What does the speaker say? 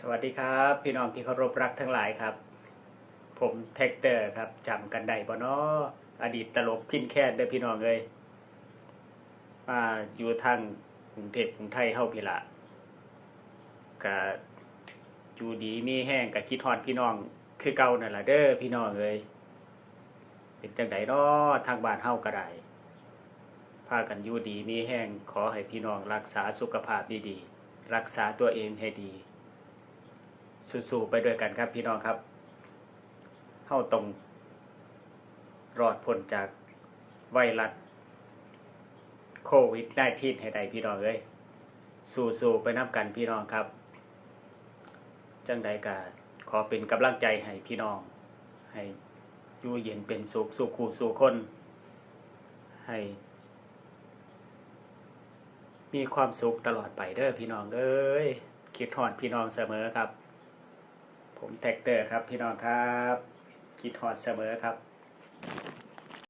สวัสดีครับ พี่น้องที่เคารพรักทั้งหลายครับ ผมแท็กเตอร์ครับจำกันได้บ่เนาะอดีตตลกพินแค่เด้อพี่น้องเอ้ยมาอยู่ทางกรุงเทพกรุงไทยเฮาพี่ละก็อยู่ดีมีแห้งก็คิดฮอดพี่น้อง คือเก่านั่นล่ะเด้อพี่น้องเอ้ยเป็นจังไดเนาะทางบ้านเฮาก็ได้พากันอยู่ดีมีแห้งขอให้พี่น้องรักษาสุขภาพดีๆรักษาตัวเองให้ดี สู้ๆไปด้วยกันครับพี่น้องครับเฮาต้องรอดพ้นจากไวรัสโควิด -19 ให้ได้พี่น้องเอ้ยสู้ๆไปน้ำกันพี่น้องครับ จังใดกาขอเป็นกำลังใจให้พี่น้อง ให้อยู่เย็นเป็นสุขสุขคู่สู่คน ให้ มีความสุขตลอดไปเด้อพี่น้องเอ้ยคิดฮอดพี่น้องเสมอครับ ผมแท็กเตอร์ครับพี่น้องครับคิดฮอดเสมอครับ